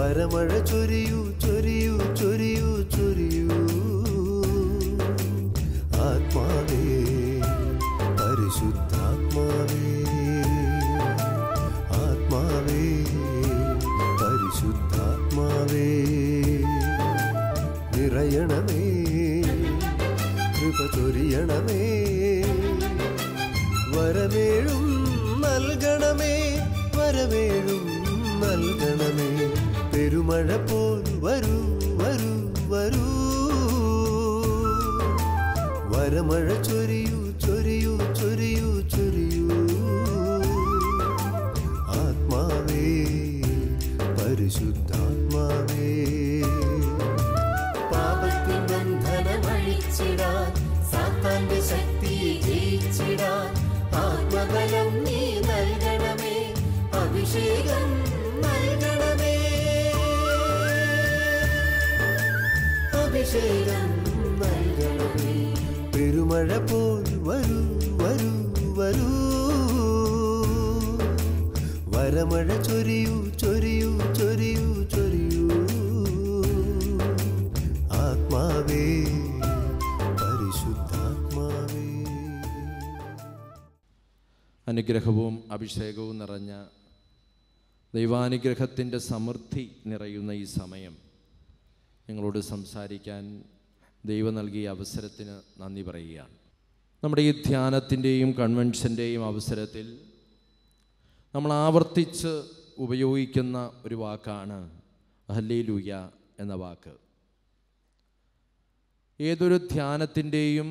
വരമഴ ചൊരിയൂ ചൊരിയൂ ചൊരിയൂ ചൊരിയൂ. ആത്മാവേ പരിശുദ്ധാത്മാവേ ആത്മാവേ പരിശുദ്ധാത്മാവേ. നിറയണമേ കൃപ ചൊരിയണമേ. വരമേഴും നൽകണമേ വരമേഴും നൽകണമേ. പെരുമഴ പോൽ വരൂ വരൂ വരൂ. വരമഴ ചൊരിയൂ ചൊരിയൂ ചൊരിയൂ ചൊരിയൂ. ആത്മാവേ പരിശുദ്ധാത്മാവേ. പെരുമഴ പോൽ വരൂ വരൂ വരൂ. വരമഴ ചൊരിയൂ ചൊരിയൂ ചൊരിയൂ ചൊരിയൂ. ആത്മാവേ പരിശുദ്ധാത്മാവേ. അനുഗ്രഹവും അഭിഷേകവും നിറഞ്ഞ ദൈവാനുഗ്രഹത്തിന്റെ സമൃദ്ധി നിറയുന്ന ഈ സമയം. നിങ്ങളോട് സംസാരിക്കാൻ ദൈവം നൽകിയ അവസരത്തിന് നന്ദി പറയുകയാണ്. നമ്മുടെ ഈ ധ്യാനത്തിന്റെയും കൺവെൻഷന്റെയും അവസരത്തിൽ നമ്മൾ ആവർത്തിച്ച് ഉപയോഗിക്കുന്ന ഒരു വാക്കാണ് ഹല്ലേലൂയ എന്ന വാക്ക്. ഏതൊരു ധ്യാനത്തിന്റെയും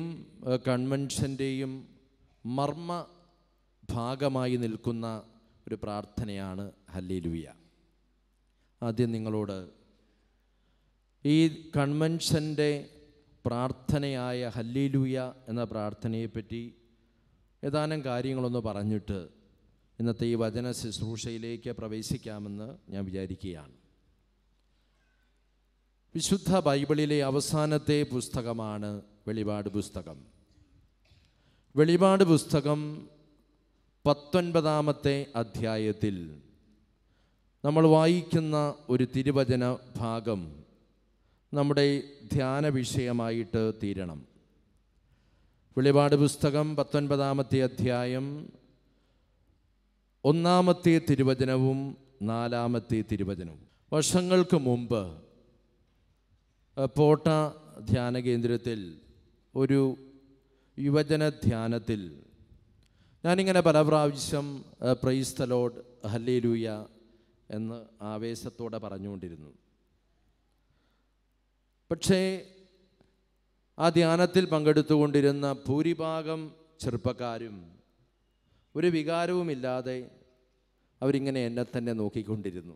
കൺവെൻഷന്റെയും മർമ്മ ഭാഗമായി നിൽക്കുന്ന ഒരു പ്രാർത്ഥനയാണ് ഹല്ലേലൂയ. ആദ്യം നിങ്ങളോട് ഈ കൺവെൻഷന്റെ പ്രാർത്ഥനയായ ഹല്ലേലൂയ എന്ന പ്രാർത്ഥനയെപ്പറ്റി ഏതാനും കാര്യങ്ങളൊന്ന് പറഞ്ഞിട്ട് ഇന്നത്തെ ഈ വചന ശുശ്രൂഷയിലേക്ക് പ്രവേശിക്കാമെന്ന് ഞാൻ വിചാരിക്കുകയാണ്. വിശുദ്ധ ബൈബിളിലെ അവസാനത്തെ പുസ്തകമാണ് വെളിപാട് പുസ്തകം. വെളിപാട് പുസ്തകം പത്തൊൻപതാമത്തെ അധ്യായത്തിൽ നമ്മൾ വായിക്കുന്ന ഒരു തിരുവചന ഭാഗം നമ്മുടെ ധ്യാന വിഷയമായിട്ട് തീരണം. വെളിപാട് പുസ്തകം പത്തൊൻപതാമത്തെ അധ്യായം ഒന്നാമത്തെ തിരുവചനവും നാലാമത്തെ തിരുവചനവും. വർഷങ്ങൾക്ക് മുമ്പ് പോട്ട ധ്യാന കേന്ദ്രത്തിൽ ഒരു യുവജന ധ്യാനത്തിൽ ഞാനിങ്ങനെ പല പ്രാവശ്യം പ്രൈസ് തലോഡ് ഹല്ലേലൂയ എന്ന് ആവേശത്തോടെ പറഞ്ഞുകൊണ്ടിരുന്നു. പക്ഷേ ആ ധ്യാനത്തിൽ പങ്കെടുത്തുകൊണ്ടിരുന്ന ഭൂരിഭാഗം ചെറുപ്പക്കാരും ഒരു വികാരവുമില്ലാതെ അവരിങ്ങനെ എന്നെ തന്നെ നോക്കിക്കൊണ്ടിരുന്നു.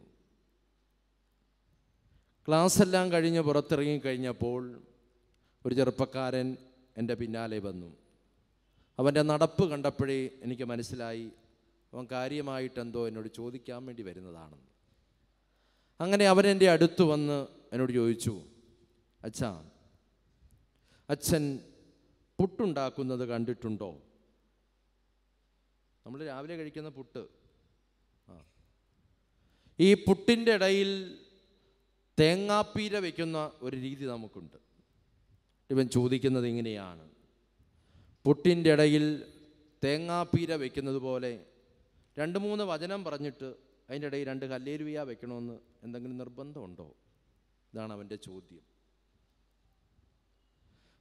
ക്ലാസ് എല്ലാം കഴിഞ്ഞ് പുറത്തിറങ്ങി കഴിഞ്ഞപ്പോൾ ഒരു ചെറുപ്പക്കാരൻ എന്റെ പിന്നാലെ വന്നു. അവന്റെ നടപ്പ് കണ്ടപ്പോഴേ എനിക്ക് മനസ്സിലായി അവൻ കാര്യമായിട്ടെന്തോ എന്നോട് ചോദിക്കാൻ വേണ്ടി വരുന്നതാണെന്ന്. അങ്ങനെ അവൻ എന്റെ അടുത്ത് വന്ന് എന്നോട് ചോദിച്ചു അച്ഛാ അച്ഛൻ പുട്ടുണ്ടാക്കുന്നത് കണ്ടിട്ടുണ്ടോ? നമ്മൾ രാവിലെ കഴിക്കുന്ന പുട്ട്. ആ. ഈ പുട്ടിന്റെ ഇടയിൽ തേങ്ങാപ്പീര വയ്ക്കുന്ന ഒരു രീതി നമുക്കുണ്ട്. ഇവൻ ചോദിക്കുന്നത് ഇങ്ങനെയാണ്. പുട്ടിന്റെ ഇടയിൽ തേങ്ങാപ്പീര വയ്ക്കുന്നത് പോലെ രണ്ട് മൂന്ന് വചനം പറഞ്ഞിട്ട് അതിന്റെ ഇടയിൽ രണ്ട് കല്ലേരുവിയ വെക്കണമെന്ന് എന്തെങ്കിലും നിർബന്ധമുണ്ടോ? ഇതാണ് അവന്റെ ചോദ്യം.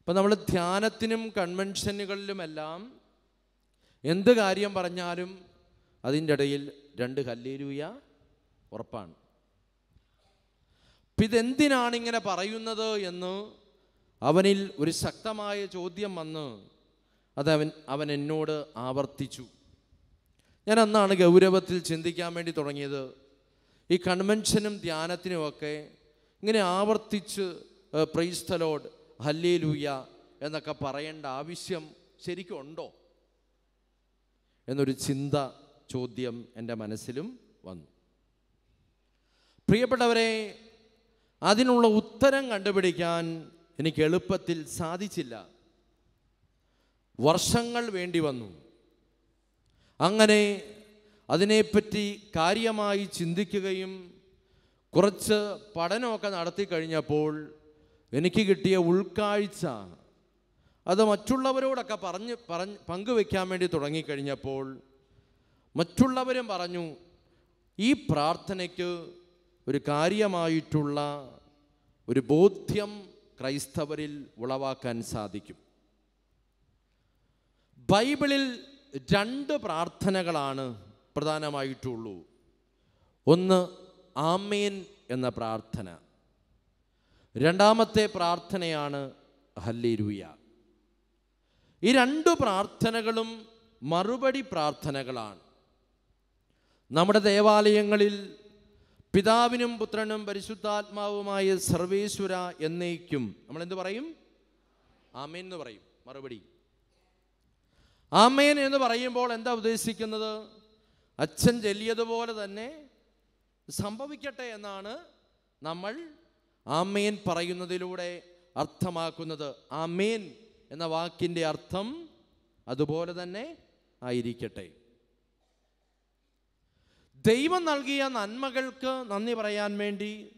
ഇപ്പം നമ്മൾ ധ്യാനത്തിനും കൺവെൻഷനുകളിലുമെല്ലാം എന്ത് കാര്യം പറഞ്ഞാലും അതിന്റെ ഇടയിൽ രണ്ട് ഹല്ലേലൂയ ഉറപ്പാണ്. അപ്പം ഇതെന്തിനാണ് ഇങ്ങനെ പറയുന്നത് എന്ന് അവനിൽ ഒരു ശക്തമായ ചോദ്യം വന്ന് അത് അവൻ എന്നോട് ആവർത്തിച്ചു. ഞാൻ അന്നാണ് ഗൗരവത്തിൽ ചിന്തിക്കാൻ വേണ്ടി തുടങ്ങിയത്. ഈ കൺവെൻഷനും ധ്യാനത്തിനുമൊക്കെ ഇങ്ങനെ ആവർത്തിച്ച് പ്രൈസ്തലോഡ് ഹല്ലേലൂയ എന്നൊക്കെ പറയേണ്ട ആവശ്യം ശരിക്കും ഉണ്ടോ? എന്നൊരു ചിന്ത ചോദ്യം എന്റെ മനസ്സിലും വന്നു. പ്രിയപ്പെട്ടവരെ അതിനുള്ള ഉത്തരം കണ്ടുപിടിക്കാൻ എനിക്ക് എളുപ്പത്തിൽ സാധിച്ചില്ല. വർഷങ്ങൾ വേണ്ടി വന്നു. അങ്ങനെ അതിനെപ്പറ്റി കാര്യമായി ചിന്തിക്കുകയും കുറച്ച് പഠനമൊക്കെ നടത്തി കഴിഞ്ഞപ്പോൾ എനിക്ക് കിട്ടിയ ഉൾക്കാഴ്ച. അത് മറ്റുള്ളവരോടൊക്കെ പറഞ്ഞ് പറഞ്ഞ് പങ്കുവെക്കാൻ വേണ്ടി തുടങ്ങിക്കഴിഞ്ഞപ്പോൾ മറ്റുള്ളവരും പറഞ്ഞു ഈ പ്രാർത്ഥനയ്ക്ക് ഒരു കാര്യമായിട്ടുള്ള ഒരു ബോധ്യം ക്രൈസ്തവരിൽ ഉളവാക്കാൻ സാധിക്കും. ബൈബിളിൽ രണ്ട് പ്രാർത്ഥനകളാണ് പ്രധാനമായിട്ടുള്ളൂ. ഒന്ന് ആമേൻ എന്ന പ്രാർത്ഥന. രണ്ടാമത്തെ പ്രാർത്ഥനയാണ് ഹല്ലേലൂയ. ഈ രണ്ട് പ്രാർത്ഥനകളും മറുപടി പ്രാർത്ഥനകളാണ്. നമ്മുടെ ദേവാലയങ്ങളിൽ പിതാവിനും പുത്രനും പരിശുദ്ധാത്മാവുമായ സർവേശ്വര എന്നേക്കും നമ്മൾ എന്ത് പറയും? ആമേൻ എന്ന് പറയും മറുപടി. ആമേൻ എന്ന് പറയുമ്പോൾ എന്താ ഉദ്ദേശിക്കുന്നത്? അച്ഛൻ ചൊല്ലിയതുപോലെ തന്നെ സംഭവിക്കട്ടെ എന്നാണ് നമ്മൾ ആമേൻ പറയുന്നതിലൂടെ അർത്ഥമാക്കുന്നത് ആമേൻ എന്ന വാക്കിന്റെ അർത്ഥം അതുപോലെ തന്നെ ആയിരിക്കട്ടെ. ദൈവം നൽകിയ നന്മകൾക്ക് നന്ദി പറയാൻ വേണ്ടി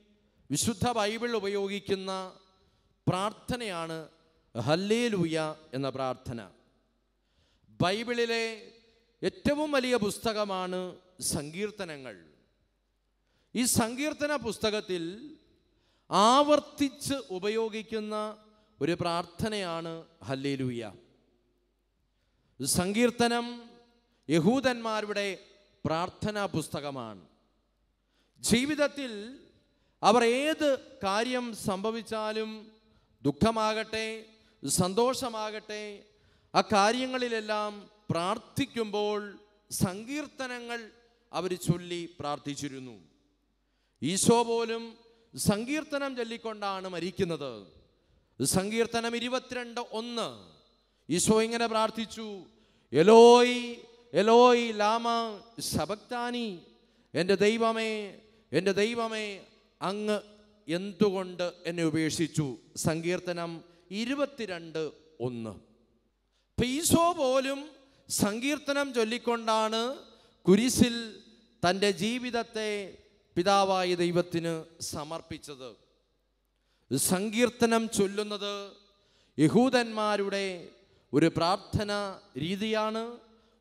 വിശുദ്ധ ബൈബിൾ ഉപയോഗിക്കുന്ന പ്രാർത്ഥനയാണ് ഹല്ലേലൂയ എന്ന പ്രാർത്ഥന. ബൈബിളിലെ ഏറ്റവും വലിയ പുസ്തകമാണ് സങ്കീർത്തനങ്ങൾ. ഈ സങ്കീർത്തന പുസ്തകത്തിൽ ആവർത്തിച്ച് ഉപയോഗിക്കുന്ന ഒരു പ്രാർത്ഥനയാണ് ഹല്ലേലൂയ. സങ്കീർത്തനം യഹൂദന്മാരുടെ പ്രാർത്ഥനാ പുസ്തകമാണ്. ജീവിതത്തിൽ അവർ ഏത് കാര്യം സംഭവിച്ചാലും ദുഃഖമാകട്ടെ സന്തോഷമാകട്ടെ ആ കാര്യങ്ങളിലെല്ലാം പ്രാർത്ഥിക്കുമ്പോൾ സങ്കീർത്തനങ്ങൾ അവർ ചൊല്ലി പ്രാർത്ഥിച്ചിരുന്നു. ഈശോ പോലും സങ്കീർത്തനം ചൊല്ലിക്കൊണ്ടാണ് മരിക്കുന്നത്. സങ്കീർത്തനം ഇരുപത്തിരണ്ട് ഒന്ന്. ഈശോ ഇങ്ങനെ പ്രാർത്ഥിച്ചു എലോയ് എലോയ് ലാമ സബക്താനി എന്റെ ദൈവമേ എന്റെ ദൈവമേ അങ്ങ് എന്തുകൊണ്ട് എന്നെ ഉപേക്ഷിച്ചു? സങ്കീർത്തനം ഇരുപത്തിരണ്ട് ഒന്ന്. ഇപ്പൊ ഈശോ പോലും സങ്കീർത്തനം ചൊല്ലിക്കൊണ്ടാണ് കുരിശിൽ തന്റെ ജീവിതത്തെ പിതാവായ ദൈവത്തിന് സമർപ്പിച്ചത്. സങ്കീർത്തനം ചൊല്ലുന്നത് യഹൂദന്മാരുടെ ഒരു പ്രാർത്ഥന രീതിയാണ്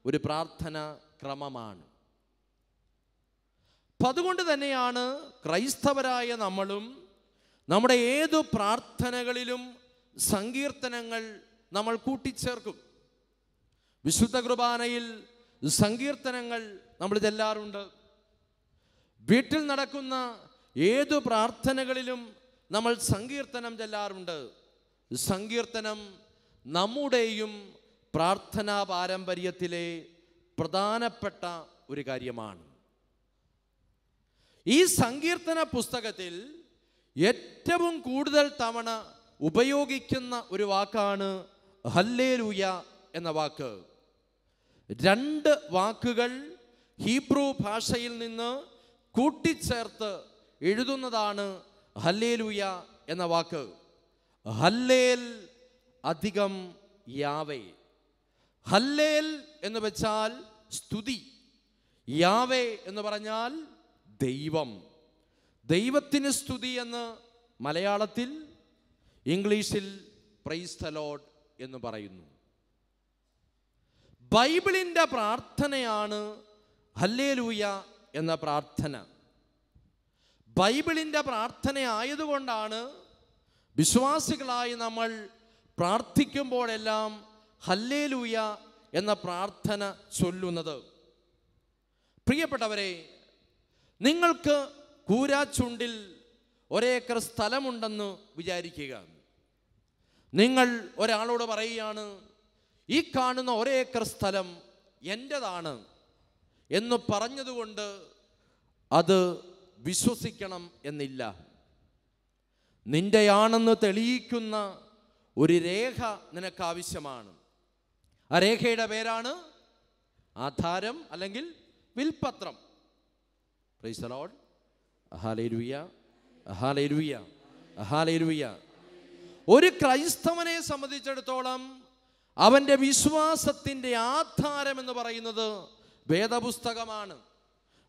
ഒരു പ്രാർത്ഥന ക്രമമാണ്. അപ്പം അതുകൊണ്ട് തന്നെയാണ് ക്രൈസ്തവരായ നമ്മളും നമ്മുടെ ഏതു പ്രാർത്ഥനകളിലും സങ്കീർത്തനങ്ങൾ നമ്മൾ കൂട്ടിച്ചേർക്കും. വിശുദ്ധ കുർബാനയിൽ സങ്കീർത്തനങ്ങൾ നമ്മൾ ചെല്ലാറുണ്ട് വീട്ടിൽ നടക്കുന്ന ഏതു പ്രാർത്ഥനകളിലും നമ്മൾ സങ്കീർത്തനം ചെല്ലാറുണ്ട്. സങ്കീർത്തനം നമ്മുടെയും പ്രാർത്ഥനാ പാരമ്പര്യത്തിലെ പ്രധാനപ്പെട്ട ഒരു കാര്യമാണ്. ഈ സങ്കീർത്തന പുസ്തകത്തിൽ ഏറ്റവും കൂടുതൽ തവണ ഉപയോഗിക്കുന്ന ഒരു വാക്കാണ് ഹല്ലേലൂയ എന്ന വാക്ക്. രണ്ട് വാക്കുകൾ ഹീബ്രു ഭാഷയിൽ നിന്ന് കൂട്ടിച്ചേർത്ത് എഴുതുന്നതാണ് ഹല്ലേലൂയ എന്ന വാക്ക്. ഹല്ലേൽ അധികം യാവേ. ഹല്ലേൽ എന്ന് വെച്ചാൽ സ്തുതി. യാവേ എന്ന് പറഞ്ഞാൽ ദൈവം. ദൈവത്തിന് സ്തുതി എന്ന് മലയാളത്തിൽ ഇംഗ്ലീഷിൽ പ്രൈസ് ദ ലോഡ് എന്ന് പറയുന്നു. ബൈബിളിന്റെ പ്രാർത്ഥനയാണ് ഹല്ലേലൂയ എന്ന പ്രാർത്ഥന. ബൈബിളിന്റെ പ്രാർത്ഥന ആയതുകൊണ്ടാണ് വിശ്വാസികളായി നമ്മൾ പ്രാർത്ഥിക്കുമ്പോഴെല്ലാം ഹല്ലേലൂയ എന്ന പ്രാർത്ഥന ചൊല്ലുന്നത്. പ്രിയപ്പെട്ടവരെ നിങ്ങൾക്ക് കൂരാച്ചുണ്ടിൽ ഒരേക്കർ സ്ഥലമുണ്ടെന്ന് വിചാരിക്കുക. നിങ്ങൾ ഒരാളോട് പറയുകയാണ് ഈ കാണുന്ന ഒരേക്കർ സ്ഥലം എന്റെതാണ് എന്ന് പറഞ്ഞതുകൊണ്ട് അത് വിശ്വസിക്കണം എന്നില്ല. നിന്റെയാണെന്ന് തെളിയിക്കുന്ന ഒരു രേഖ നിനക്ക് ആവശ്യമാണ് ആ രേഖയുടെ പേരാണ് ആധാരം അല്ലെങ്കിൽ വിൽപത്രം. പ്രൈസ് ലോഡ് ഹാലേരുയ ഹാലേരുയ ഹാലേരുയ ഒരു ക്രൈസ്തവനെ സംബന്ധിച്ചിടത്തോളം അവന്റെ വിശ്വാസത്തിന്റെ ആധാരം എന്ന് പറയുന്നത് വേദപുസ്തകമാണ്.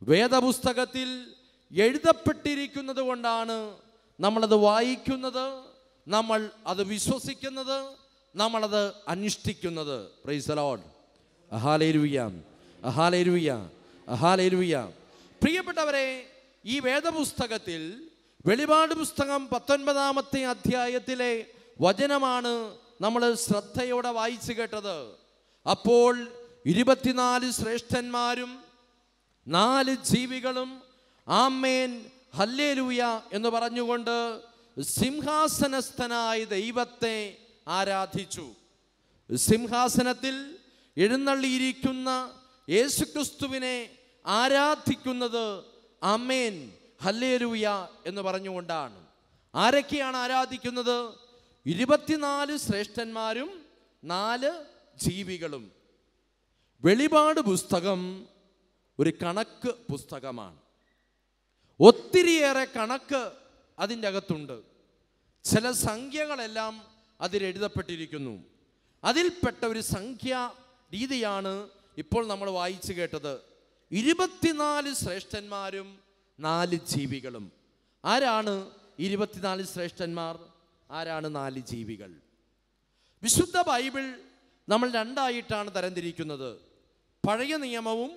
വേദപുസ്തകത്തിൽ എഴുതപ്പെട്ടിരിക്കുന്നത് കൊണ്ടാണ് നമ്മളത് വായിക്കുന്നത് നമ്മൾ അത് വിശ്വസിക്കുന്നത് നമ്മളത് അനുഷ്ഠിക്കുന്നത് പ്രൈസലോഡ് അഹാലേരുവിയാം അഹാലേരുവിയാം അഹാലേരുവിയാം പ്രിയപ്പെട്ടവരെ ഈ വേദപുസ്തകത്തിൽ വെളിപാട് പുസ്തകം പത്തൊൻപതാമത്തെ അധ്യായത്തിലെ വചനമാണ് നമ്മൾ ശ്രദ്ധയോടെ വായിച്ചു കേട്ടത്. അപ്പോൾ ഇരുപത്തിനാല് ശ്രേഷ്ഠന്മാരും നാല് ജീവികളും ആമേൻ ഹല്ലേലൂയ എന്ന് പറഞ്ഞുകൊണ്ട് സിംഹാസനസ്ഥനായ ദൈവത്തെ ആരാധിച്ചു. സിംഹാസനത്തിൽ എഴുന്നള്ളിയിരിക്കുന്ന യേശുക്രിസ്തുവിനെ ആരാധിക്കുന്നത് അമേൻ ഹല്ലേലൂയ എന്ന് പറഞ്ഞുകൊണ്ടാണ്. ആരൊക്കെയാണ് ആരാധിക്കുന്നത്? ഇരുപത്തിനാല് ശ്രേഷ്ഠന്മാരും നാല് ജീവികളും. വെളിപാട് പുസ്തകം ഒരു കണക്ക് പുസ്തകമാണ്. ഒത്തിരിയേറെ കണക്ക് അതിന്റെ അകത്തുണ്ട്. ചില സംഖ്യകളെല്ലാം അതിൽ എഴുതപ്പെട്ടിരിക്കുന്നു. അതിൽപ്പെട്ട ഒരു സംഖ്യ രീതിയാണ് ഇപ്പോൾ നമ്മൾ വായിച്ചു കേട്ടത്. ഇരുപത്തിനാല് ശ്രേഷ്ഠന്മാരും നാല് ജീവികളും. ആരാണ് ഇരുപത്തിനാല് ശ്രേഷ്ഠന്മാർ? ആരാണ് നാല് ജീവികൾ? വിശുദ്ധ ബൈബിൾ നമ്മൾ രണ്ടായിട്ടാണ് തരംതിരിക്കുന്നത്. പഴയ നിയമവും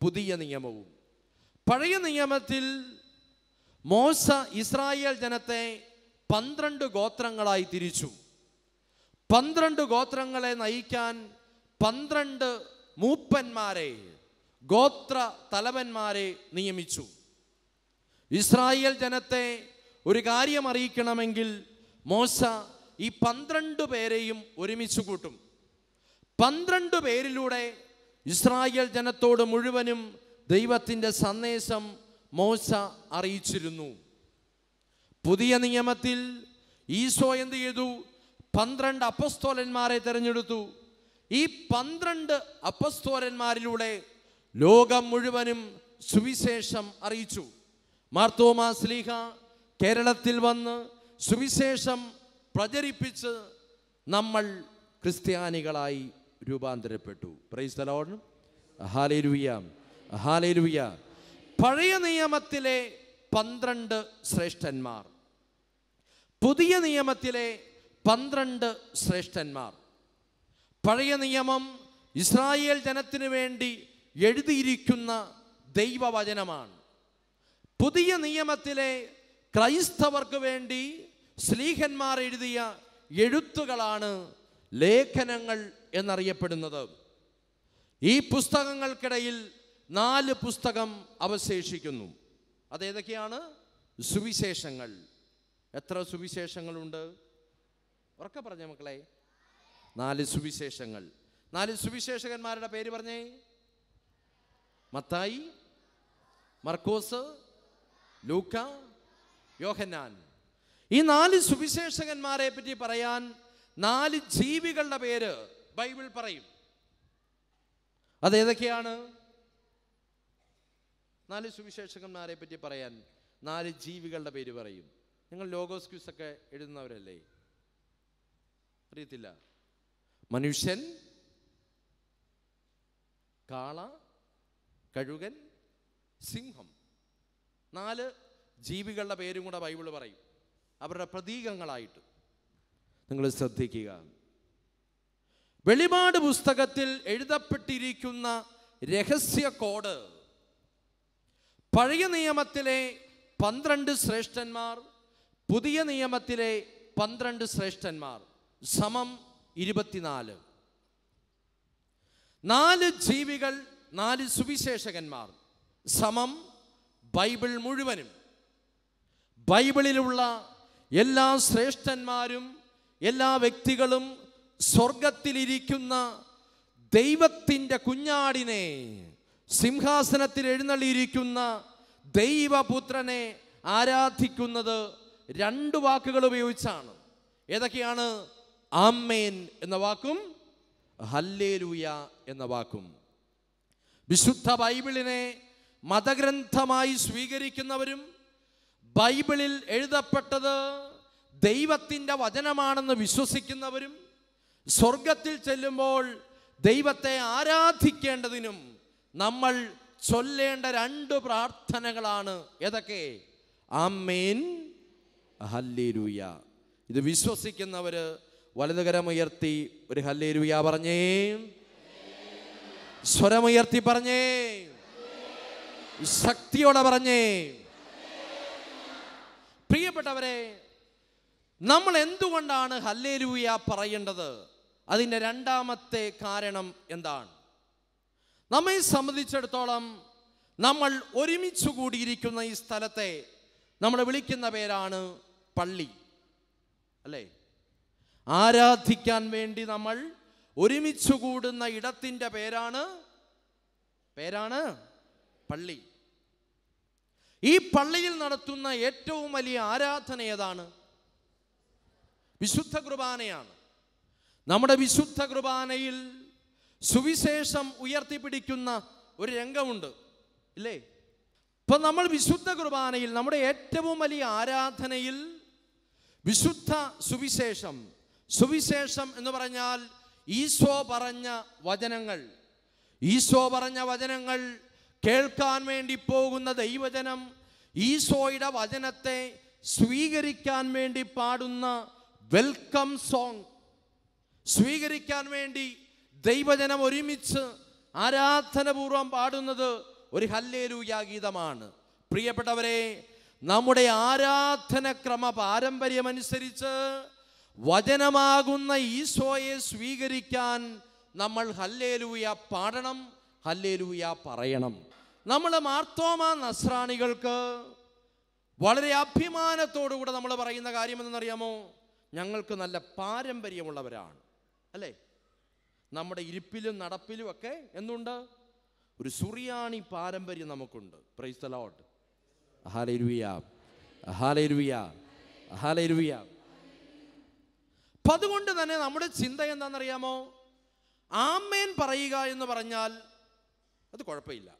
പുതിയ നിയമവും. പഴയ നിയമത്തിൽ മോശ ഇസ്രായേൽ ജനത്തെ പന്ത്രണ്ട് ഗോത്രങ്ങളായി തിരിച്ചു. പന്ത്രണ്ട് ഗോത്രങ്ങളെ നയിക്കാൻ പന്ത്രണ്ട് മൂപ്പന്മാരെ ഗോത്ര തലവന്മാരെ നിയമിച്ചു. ഇസ്രായേൽ ജനത്തെ ഒരു കാര്യം അറിയിക്കണമെങ്കിൽ മോശ ഈ പന്ത്രണ്ട് പേരെയും ഒരുമിച്ച് കൂട്ടും. പന്ത്രണ്ട് പേരിലൂടെ ഇസ്രായേൽ ജനത്തോട് മുഴുവനും ദൈവത്തിന്റെ സന്ദേശം മോശ അറിയിച്ചിരുന്നു. പുതിയ നിയമത്തിൽ ഈശോ എന്ത് ചെയ്തു? പന്ത്രണ്ട് അപ്പസ്തോലന്മാരെ തിരഞ്ഞെടുത്തു. ഈ പന്ത്രണ്ട് അപ്പസ്തോലന്മാരിലൂടെ ലോകം മുഴുവനും സുവിശേഷം അറിയിച്ചു. മാർത്തോമാ സ്ലീഹ കേരളത്തിൽ വന്ന് സുവിശേഷം പ്രചരിപ്പിച്ച് നമ്മൾ ക്രിസ്ത്യാനികളായി രൂപാന്തരപ്പെട്ടു. പ്രൈസ് ദ ഹാലേരുവിയ ഹാലേരുവിയ പഴയ നിയമത്തിലെ പന്ത്രണ്ട് ശ്രേഷ്ഠന്മാർ. പുതിയ നിയമത്തിലെ പന്ത്രണ്ട് ശ്രേഷ്ഠന്മാർ. പഴയ നിയമം ഇസ്രായേൽ ജനത്തിനു വേണ്ടി എഴുതിയിരിക്കുന്ന ദൈവവചനമാണ്. പുതിയ നിയമത്തിലെ ക്രൈസ്തവർക്ക് വേണ്ടി സ്ലീഹന്മാർ എഴുതിയ എഴുത്തുകളാണ് ലേഖനങ്ങൾ എന്നറിയപ്പെടുന്നത്. ഈ പുസ്തകങ്ങൾക്കിടയിൽ നാല് പുസ്തകം അവശേഷിക്കുന്നു. അതേതൊക്കെയാണ്? സുവിശേഷങ്ങൾ. എത്ര സുവിശേഷങ്ങളുണ്ട്? ഉറക്കെ പറഞ്ഞേ മക്കളെ. നാല് സുവിശേഷങ്ങൾ. നാല് സുവിശേഷകന്മാരുടെ പേര് പറഞ്ഞേ. മത്തായി മർക്കോസ് ലൂക്ക യോഹന്നാൻ. ഈ നാല് സുവിശേഷകന്മാരെ പറ്റി പറയാൻ നാല് ജീവികളുടെ പേര് ബൈബിൾ പറയും. അതേതൊക്കെയാണ് നാല് സുവിശേഷകന്മാരെ പറ്റി പറയാൻ നാല് ജീവികളുടെ പേര് പറയും. നിങ്ങൾ ലോഗോസ് ക്യൂസ് ഒക്കെ എഴുതുന്നവരല്ലേ? അറിയത്തില്ല. മനുഷ്യൻ കാള കഴുകൻ സിംഹം. നാല് ജീവികളുടെ പേരും കൂടെ ബൈബിൾ പറയും. അവരുടെ പ്രതീകങ്ങളായിട്ട്. നിങ്ങൾ ശ്രദ്ധിക്കുക. വെളിപാട് പുസ്തകത്തിൽ എഴുതപ്പെട്ടിരിക്കുന്ന രഹസ്യ കോഡ്. പഴയ നിയമത്തിലെ പന്ത്രണ്ട് ശ്രേഷ്ഠന്മാർ പുതിയ നിയമത്തിലെ പന്ത്രണ്ട് ശ്രേഷ്ഠന്മാർ. സമം ഇരുപത്തിനാല്. നാല് ജീവികൾ നാല് സുവിശേഷകന്മാർ. സമം ബൈബിൾ മുഴുവനും. ബൈബിളിലുള്ള എല്ലാ ശ്രേഷ്ഠന്മാരും എല്ലാ വ്യക്തികളും സ്വർഗത്തിലിരിക്കുന്ന ദൈവത്തിന്റെ കുഞ്ഞാടിനെ സിംഹാസനത്തിൽ എഴുന്നള്ളിയിരിക്കുന്ന ദൈവപുത്രനെ ആരാധിക്കുന്നത് രണ്ട് വാക്കുകൾ ഉപയോഗിച്ചാണ്. ഏതൊക്കെയാണ്? ആമേൻ എന്ന വാക്കും ഹല്ലേലൂയ എന്ന വാക്കും. വിശുദ്ധ ബൈബിളിനെ മതഗ്രന്ഥമായി സ്വീകരിക്കുന്നവരും ബൈബിളിൽ എഴുതപ്പെട്ടത് ദൈവത്തിന്റെ വചനമാണെന്ന് വിശ്വസിക്കുന്നവരും സ്വർഗത്തിൽ ചെല്ലുമ്പോൾ ദൈവത്തെ ആരാധിക്കേണ്ടതിനും നമ്മൾ ചൊല്ലേണ്ട രണ്ട് പ്രാർത്ഥനകളാണ്. ഏതൊക്കെ? ആമേൻ. ഹല്ലേലൂയ. ഇത് വിശ്വസിക്കുന്നവർ വലതുകരമുയർത്തി ഒരു ഹല്ലേലൂയ പറഞ്ഞേ. സ്വരമുയർത്തി പറഞ്ഞേ. ശക്തിയോടെ പറഞ്ഞേ. പ്രിയപ്പെട്ടവരെ നമ്മൾ എന്തുകൊണ്ടാണ് ഹല്ലേലൂയ പറയേണ്ടത്? അതിന്റെ രണ്ടാമത്തെ കാരണം എന്താണ്? നമ്മെ സംബന്ധിച്ചിടത്തോളം നമ്മൾ ഒരുമിച്ച് കൂടിയിരിക്കുന്ന ഈ സ്ഥലത്തെ നമ്മൾ വിളിക്കുന്ന പേരാണ് പള്ളി. അല്ലേ? ആരാധിക്കാൻ വേണ്ടി നമ്മൾ ഒരുമിച്ച് കൂടുന്ന ഇടത്തിന്റെ പേരാണ് പേരാണ് പള്ളി. ഈ പള്ളിയിൽ നടത്തുന്ന ഏറ്റവും വലിയ ആരാധന ഏതാണ്? വിശുദ്ധ കുർബാനയാണ്. നമ്മുടെ വിശുദ്ധ കുർബാനയിൽ സുവിശേഷം ഉയർത്തിപ്പിടിക്കുന്ന ഒരു രംഗമുണ്ട് ഇല്ലേ? ഇപ്പൊ നമ്മൾ വിശുദ്ധ കുർബാനയിൽ നമ്മുടെ ഏറ്റവും വലിയ ആരാധനയിൽ വിശുദ്ധ സുവിശേഷം സുവിശേഷം എന്ന് പറഞ്ഞാൽ ഈശോ പറഞ്ഞ വചനങ്ങൾ. ഈശോ പറഞ്ഞ വചനങ്ങൾ കേൾക്കാൻ വേണ്ടി പോകുന്ന ദൈവജനം ഈശോയുടെ വചനത്തെ സ്വീകരിക്കാൻ വേണ്ടി പാടുന്ന വെൽക്കം സോങ് സ്വീകരിക്കാൻ വേണ്ടി ദൈവജനം ഒരുമിച്ച് ആരാധനപൂർവം പാടുന്നത് ഒരു ഹല്ലേലൂയ ഗീതമാണ്. പ്രിയപ്പെട്ടവരെ നമ്മുടെ ആരാധനക്രമ പാരമ്പര്യമനുസരിച്ച് വചനമാകുന്ന ഈശോയെ സ്വീകരിക്കാൻ നമ്മൾ ഹല്ലേലൂയ പാടണം ഹല്ലേലൂയ പറയണം. നമ്മൾ മാർത്തോമ നസ്രാണികൾക്ക് വളരെ അഭിമാനത്തോടുകൂടെ നമ്മൾ പറയുന്ന കാര്യം ഞങ്ങൾക്ക് നല്ല പാരമ്പര്യമുള്ളവരാണ്. അല്ലേ? നമ്മുടെ ഇരിപ്പിലും നടപ്പിലും ഒക്കെ എന്തുണ്ട്? ഒരു സുറിയാണി പാരമ്പര്യം നമുക്കുണ്ട്. പ്രൈസ് തലോട്ട് അപ്പം അതുകൊണ്ട് തന്നെ നമ്മുടെ ചിന്ത എന്താണെന്നറിയാമോ? ആമേൻ പറയുക എന്ന് പറഞ്ഞാൽ അത് കുഴപ്പമില്ല.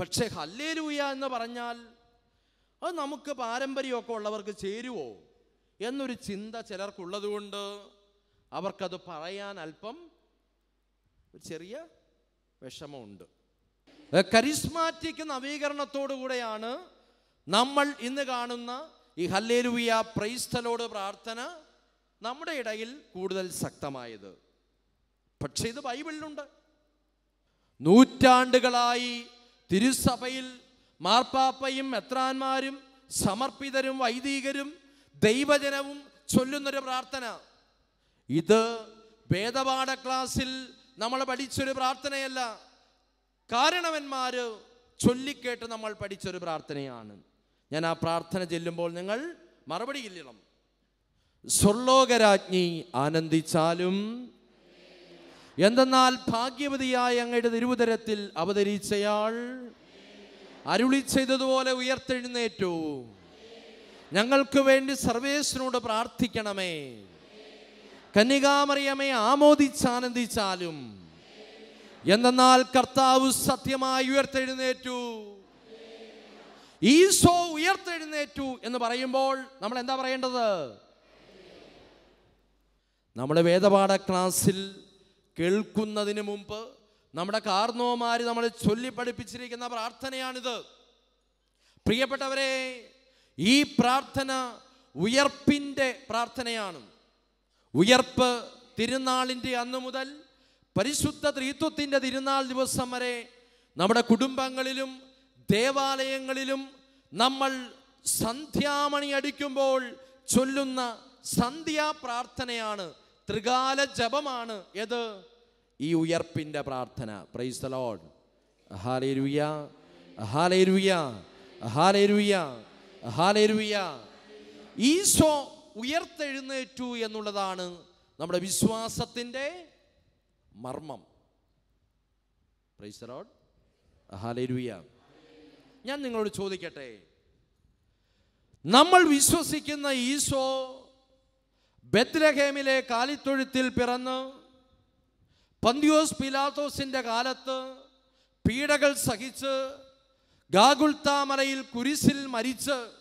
പക്ഷേ ഹല്ലേലൂയ എന്ന് പറഞ്ഞാൽ അത് നമുക്ക് പാരമ്പര്യമൊക്കെ ഉള്ളവർക്ക് ചേരുവോ? എന്നൊരു ചിന്ത ചിലർക്കുള്ളതുകൊണ്ട് അവർക്കത് പറയാൻ അല്പം ഒരു ചെറിയ വിഷമമുണ്ട്. കരിസ്മാറ്റിക് നവീകരണത്തോടുകൂടെയാണ് നമ്മൾ ഇന്ന് കാണുന്ന ഈ ഹല്ലേലൂയ പ്രൈസ്തലോട് പ്രാർത്ഥന നമ്മുടെ ഇടയിൽ കൂടുതൽ ശക്തമായത്. പക്ഷേ ഇത് ബൈബിളിലുണ്ട്. നൂറ്റാണ്ടുകളായി തിരുസഭയിൽ മാർപ്പാപ്പയും മെത്രാന്മാരും സമർപ്പിതരും വൈദികരും ദൈവജനവും ചൊല്ലുന്നൊരു പ്രാർത്ഥന. ഇത് വേദപാഠ ക്ലാസ്സിൽ നമ്മൾ പഠിച്ചൊരു പ്രാർത്ഥനയല്ല. കാരണവന്മാർ ചൊല്ലിക്കേട്ട് നമ്മൾ പഠിച്ചൊരു പ്രാർത്ഥനയാണ്. ഞാൻ ആ പ്രാർത്ഥന ചെല്ലുമ്പോൾ നിങ്ങൾ മറുപടി ഇല്ലണം. സ്വർലോകരാജ്ഞി ആനന്ദിച്ചാലും എന്തെന്നാൽ ഭാഗ്യവതിയായ അങ്ങയുടെ തിരുവുതരത്തിൽ അവതരിച്ചയാൾ അരുളി ചെയ്തതുപോലെ ഉയർത്തെഴുന്നേറ്റു. ഞങ്ങൾക്ക് വേണ്ടി സർവേശ്വരനോട് പ്രാർത്ഥിക്കണമേ. കന്യകാമറിയമേ ആമോദിച്ചാനന്ദിച്ചാലും എന്തെന്നാൽ കർത്താവ് സത്യമായി ഉയർത്തെഴുന്നേറ്റു. ഈശോ ഉയർത്തെഴുന്നേറ്റു എന്ന് പറയുമ്പോൾ നമ്മൾ എന്താ പറയേണ്ടത്? നമ്മുടെ വേദപാഠ ക്ലാസ്സിൽ കേൾക്കുന്നതിന് മുമ്പ് നമ്മുടെ കാർന്നോമാര് നമ്മളെ ചൊല്ലി പഠിപ്പിച്ചിരിക്കുന്ന പ്രാർത്ഥനയാണിത്. പ്രിയപ്പെട്ടവരെ ഈ പ്രാർത്ഥന ഉയർപ്പിന്റെ പ്രാർത്ഥനയാണ്. ഉയർപ്പ് തിരുനാളിന്റെ അന്ന് മുതൽ പരിശുദ്ധ ത്രീത്വത്തിന്റെ തിരുനാൾ ദിവസം വരെ നമ്മുടെ കുടുംബങ്ങളിലും ദേവാലയങ്ങളിലും നമ്മൾ സന്ധ്യാമണി അടിക്കുമ്പോൾ ചൊല്ലുന്ന സന്ധ്യാ പ്രാർത്ഥനയാണ്. ത്രികാല ജപമാണ് ഏത്? ഈ ഉയർപ്പിന്റെ പ്രാർത്ഥന. പ്രൈസ് ദ ലോർഡ് ഹാലേരുയ ഹാലേരുയ ഹാലേരുയ ഹാലേരുയ ഈശോ ഉയർത്തെഴുന്നേറ്റു എന്നുള്ളതാണ് നമ്മുടെ വിശ്വാസത്തിന്റെ മർമ്മം. പ്രൈസറോഡ് ഹാലരുവിയ ഞാൻ നിങ്ങളോട് ചോദിക്കട്ടെ? നമ്മൾ വിശ്വസിക്കുന്ന ഈശോ ബത്ലഹേമിലെ കാലിത്തൊഴുത്തിൽ പിറന്ന് പന്തിയോസ് പിലാത്തോസിന്റെ കാലത്ത് പീഡകൾ സഹിച്ച് ഗാഗുൽത്താമലയിൽ കുരിശിൽ മരിച്ച്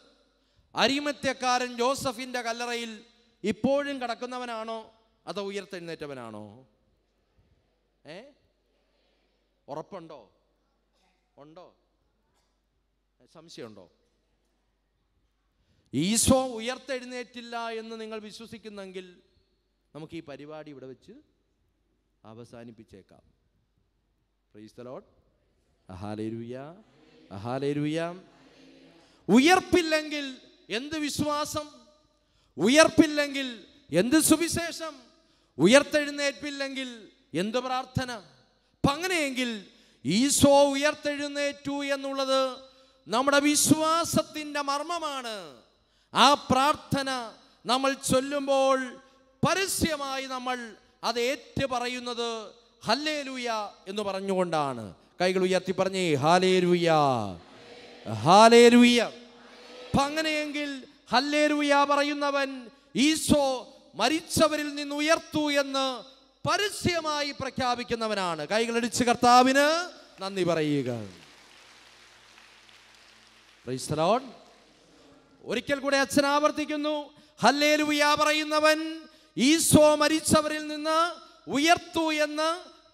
അരിമത്യക്കാരൻ ജോസഫിന്റെ കല്ലറയിൽ ഇപ്പോഴും കിടക്കുന്നവനാണോ? അതോ ഉയർത്തെഴുന്നേറ്റവനാണോ? ഏ? ഉറപ്പുണ്ടോ? ഉണ്ടോ? സംശയമുണ്ടോ? ഈശോ ഉയർത്തെഴുന്നേറ്റില്ല എന്ന് നിങ്ങൾ വിശ്വസിക്കുന്നെങ്കിൽ നമുക്ക് ഈ പരിപാടി ഇവിടെ വെച്ച് അവസാനിപ്പിച്ചേക്കാം. പ്രീസ്തലോട്ട് അഹാലേരുയ ഉയർപ്പില്ലെങ്കിൽ എന്ത് വിശ്വാസം? ഉയർപ്പില്ലെങ്കിൽ എന്ത് സുവിശേഷം? ഉയർത്തെഴുന്നേൽപ്പില്ലെങ്കിൽ എന്ത് പ്രാർത്ഥന? അപ്പം അങ്ങനെയെങ്കിൽ ഈശോ ഉയർത്തെഴുന്നേറ്റു എന്നുള്ളത് നമ്മുടെ വിശ്വാസത്തിന്റെ മർമ്മമാണ്. ആ പ്രാർത്ഥന നമ്മൾ ചൊല്ലുമ്പോൾ പരസ്യമായി നമ്മൾ അത് ഏറ്റു പറയുന്നത് ഹല്ലേലൂയ എന്ന് പറഞ്ഞുകൊണ്ടാണ്. കൈകൾ ഉയർത്തി പറഞ്ഞേ ഹാലേലൂയ അപ്പൊ അങ്ങനെയെങ്കിൽ ഹല്ലേലൂയ പറയുന്നവൻ ഈശോ മരിച്ചവരിൽ നിന്ന് ഉയർത്തു എന്ന് പരസ്യമായി പ്രഖ്യാപിക്കുന്നവനാണ്. കൈകൾ കൈകളടിച്ച് കർത്താവിന് നന്ദി പറയുക. ഒരിക്കൽ കൂടെ അച്ഛൻ ആവർത്തിക്കുന്നു. ഹല്ലേലൂയ പറയുന്നവൻ ഈശോ മരിച്ചവരിൽ നിന്ന് ഉയർത്തു എന്ന്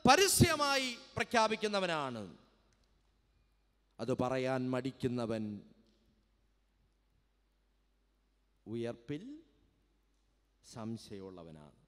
പരസ്യമായി പ്രഖ്യാപിക്കുന്നവനാണ്. അത് പറയാൻ മടിക്കുന്നവൻ ഉയർപ്പിൽ സംശയമുള്ളവനാണ്.